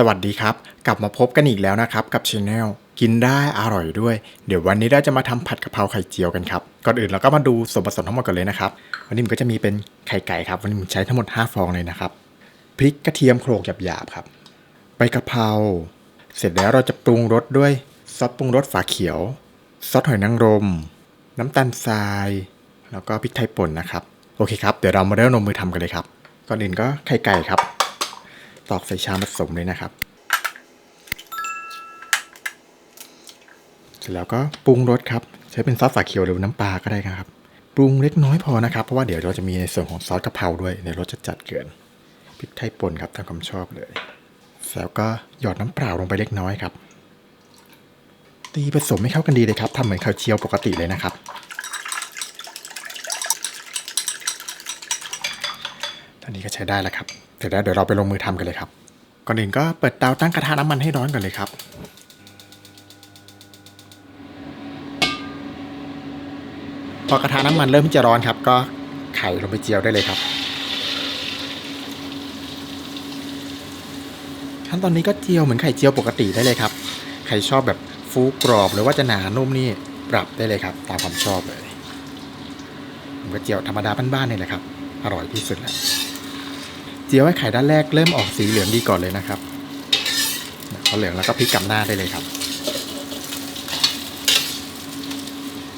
สวัสดีครับ กลับมาพบกันอีกแล้วนะครับกับช anel กินได้อร่อยด้วย เดี๋ยววันนี้เราจะมาทำผัดกะเพราไข่เจียวกันครับ ก่อนอื่นเราก็มาดูส่วนผสมทั้งหมดกันเลยนะครับ วันนี้มันก็จะมีเป็นไข่ไก่ครับ วันนี้ผมใช้ทั้งหมด 5 ฟองเลยนะครับ พริกกระเทียมโขลกหยาบๆครับ ใบกะเพรา เสร็จแล้วเราจะปรุงรสด้วยซอสปรุงรสฝาเขียว ซอสหอยนางรม น้ำตาลทราย แล้วก็พริกไทยป่นนะครับ โอเคครับ เดี๋ยวเรามาเริ่มลงมือทำกันเลยครับ ก่อนอื่นก็ไข่ไก่ครับ ตอกใส่ชามผสมเลยนะครับ เสร็จแล้วก็ปรุงรสครับ ใช้เป็นซอสฝาเขียวหรือน้ำปลาก็ได้ครับ ปรุงเล็กน้อยพอนะครับ เพราะว่าเดี๋ยวเราจะมีในส่วนของซอสกะเพราด้วยในรสจะจัดเกินพริกไทยป่นครับตามความชอบเลยแล้วก็หยอดน้ำเปล่าลงไปเล็กน้อยครับ ตีผสมให้เข้ากันดีเลยครับทำเหมือนข้าวเจียวปกติเลยนะครับตอนนี้ก็ใช้ได้แล้วครับ เสร็จแล้วเดี๋ยวเราไปลงมือทำกันเลยครับก่อนอื่นก็เปิดเตาตั้งกระทะน้ำมันให้ร้อนก่อนเลยครับพอกระทะน้ำมันเริ่มที่จะร้อนครับ ก็ไข่ลงไปเจียวได้เลยครับ ขั้นตอนนี้ก็เจียวเหมือนไข่เจียวปกติได้เลยครับ ใครชอบแบบฟูกรอบหรือว่าจะหนานุ่มนี่ปรับได้เลยครับ ตามความชอบเลยผมก็เจียวธรรมดาบ้านๆนี่แหละครับ อร่อยที่สุดแล้ว เจียวให้ไข่ด้านแรกเริ่มออกสีเหลืองดีก่อนเลยนะครับพอเหลืองแล้วก็พลิกกลับหน้าได้เลยครับ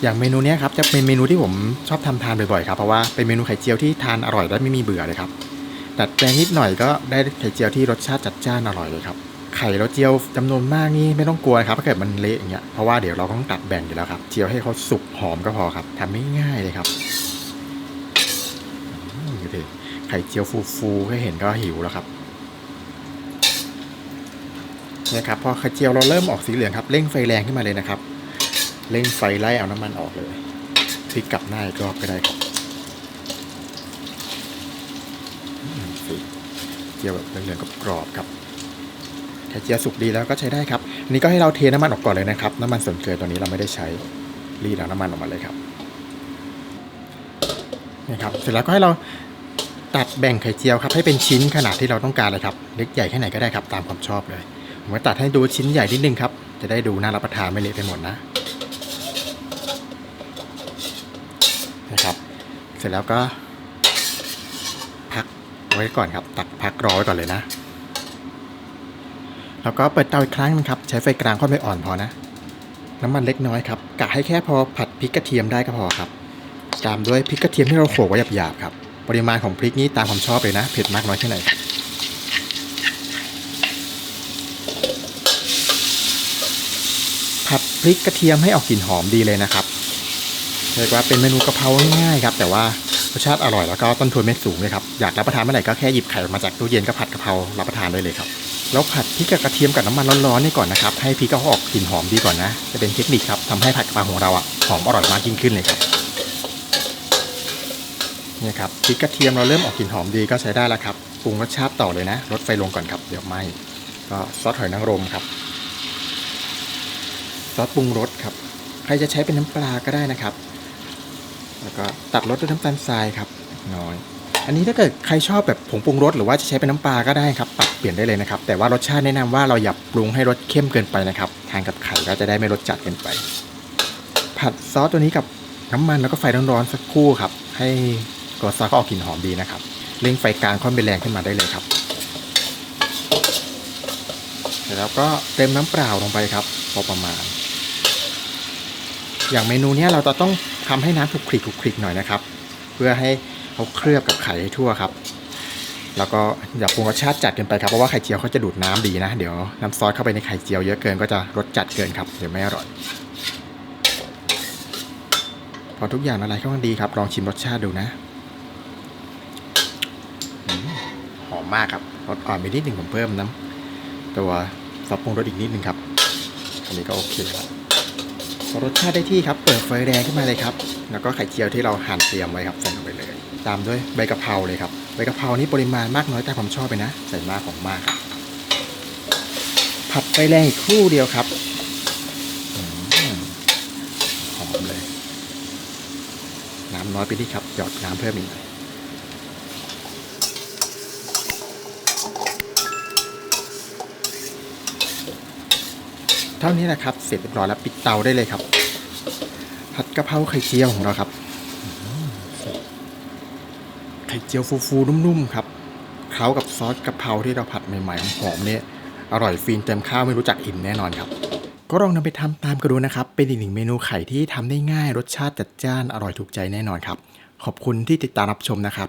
อย่างเมนูนี้ครับจะเป็นเมนูที่ผมชอบทำทานบ่อยๆครับเพราะว่าเป็นเมนูไข่เจียวที่ทานอร่อยและไม่มีเบื่อเลยครับดัดแปลงนิดหน่อยก็ได้ไข่เจียวที่รสชาติจัดจ้านอร่อยเลยครับไข่เราเจียวจำนวนมากนี่ไม่ต้องกลัวครับถ้าเกิดมันเละอย่างเงี้ยเพราะว่าเดี๋ยวเราต้องตัดแบ่งอยู่แล้วครับเจียวให้เขาสุกหอมก็พอครับทำไม่ง่ายเลยครับอืมดูดิ ไข่เจียวฟูๆแค่เห็นก็หิวแล้วครับเนี่ยครับพอไข่เจียวเราเริ่มออกสีเหลืองครับเร่งไฟแรงขึ้นมาเลยนะครับเร่งไฟไล่เอาน้ำมันออกเลยพลิกกลับหน้าอีกรอบก็ได้ครับสิเจียวแบบเหลืองๆกรอบๆครับไข่เจียวสุกดีแล้วก็ใช้ได้ครับอันนี้ก็ให้เราเทน้ำมันออกก่อนเลยนะครับ น้ำมันส่วนเกินตัวนี้เราไม่ได้ใช้รีดเอาน้ำมันออกมาเลยครับนี่ครับเสร็จแล้วก็ให้เรา ตัดแบ่งไข่เจียวครับให้เป็นชิ้นขนาดที่เราต้องการเลยครับเล็กใหญ่แค่ไหนก็ได้ครับตามความชอบเลยผมก็ตัดให้ดูชิ้นใหญ่นิดนึงครับจะได้ดูน่ารับประทานไม่เละไปหมดนะนะครับ เสร็จแล้วก็ พักไว้ก่อนครับ ตักพักรอไว้ก่อนเลยนะแล้วก็เปิดเตาอีกครั้งนึงครับใช้ไฟกลางค่อนไปอ่อนพอนะ น้ำมันเล็กน้อยครับกะให้แค่พอผัดพริกกระเทียมได้ก็พอครับตามด้วยพริกกระเทียมที่เราโขลกไว้หยาบๆครับ ปริมาณของพริกนี้ตามความชอบเลยนะ เผ็ดมากน้อยแค่ไหนครับผัดพริกกระเทียมให้ออกกลิ่นหอมดีเลยนะครับเรียกว่าเป็นเมนูกะเพราง่ายครับ แต่ว่ารสชาติอร่อยแล้วก็ต้นทุนไม่สูงเลยครับอยากรับประทานเมื่อไหร่ก็แค่หยิบไข่ออกมาจากตู้เย็นก็ผัดกะเพรารับประทานได้เลยครับแล้วผัดพริกกับกระเทียมกับน้ำมันร้อนๆนี่ก่อนนะครับให้พริกเขาออกกลิ่นหอมดีก่อนนะ จะเป็นเทคนิคครับทำให้ผัดกะเพราของเราอะหอมอร่อยมากยิ่งขึ้นเลยครับ นี่ครับพริกกระเทียมเราเริ่มออกกลิ่นหอมดีก็ใช้ได้แล้วครับปรุงรสชาติต่อเลยนะลดไฟลงก่อนครับเดี๋ยวไหมก็ซอสหอยนางรมครับซอสปรุงรสครับ ใครจะใช้เป็นน้ำปลาก็ได้นะครับ แล้วก็ตัดรสด้วยน้ำตาลทรายครับน้อย อันนี้ถ้าเกิดใครชอบแบบผงปรุงรสหรือว่าจะใช้เป็นน้ำปลาก็ได้ครับปรับเปลี่ยนได้เลยนะครับ แต่ว่ารสชาติแนะนำว่าเราอย่าปรุงให้รสเข้มเกินไปนะครับ ทานกับไข่ก็จะได้ไม่รสจัดเกินไป ผัดซอสตัวนี้กับน้ำมันแล้วก็ไฟร้อนๆสักครู่ครับ ให้ ตัวซอสก็ออกกลิ่นหอมดีนะครับเร่งไฟกลางค่อนไปแรงขึ้นมาได้เลยครับเสร็จแล้วก็เต็มน้ำเปล่าลงไปครับพอประมาณ อย่างเมนูนี้เราจะต้องทำให้น้ำคลุกคลิกคลุกคลิกหน่อยนะครับ เพื่อให้เขาเคลือบกับไข่ให้ทั่วครับ แล้วก็อย่าปรุงรสชาติจัดเกินไปครับเพราะว่าไข่เจียวเขาจะดูดน้ำดีนะเดี๋ยวน้ำซอสเข้าไปในไข่เจียวเยอะเกินก็จะรสจัดเกินครับเดี๋ยวไม่อร่อยพอทุกอย่างละลายเข้ากันดีครับลองชิมรสชาติดูนะอืมหอ มากครับรสอ่อนไปนิดหนึ่งผมเพิ่มน้ำตัวซอสปรุงรสอีกนิดหนึ่งครับ อันนี้ก็โอเคแล้วรสชาติได้ที่ครับ เปิดไฟแดงขึ้นมาเลยครับ แล้วก็ไข่เจียวที่เราหั่นเตรียมไว้ครับใส่ลงไปเลย ตามด้วยใบกะเพราเลยครับใบกะเพรานี้ปริมาณมากน้อยแต่ผมชอบไปนะ ใส่มากของมากครับผัดไฟแรงอีกครู่เดียวครับอหอมเลย น้ำน้อยไปนิดครับหยอดน้ำเพิ่มอีกหน่อย เท่านี้แหละครับ เสร็จเรียบร้อยแล้วปิดเตาได้เลยครับผัดกะเพราไข่เจียวของเราครับ ไข่เจียวฟูๆนุ่มๆครับเคล้ากับซอสกะเพราที่เราผัดใหม่ๆหอมๆเนี่ยอร่อยฟินเต็มข้าวไม่รู้จักอิ่มแน่นอนครับ ก็ลองนำไปทำตามกันดูนะครับ เป็นอีกหนึ่งเมนูไข่ที่ทำได้ง่ายรสชาติจัดจ้านอร่อยถูกใจแน่นอนครับ ขอบคุณที่ติดตามรับชมนะครับ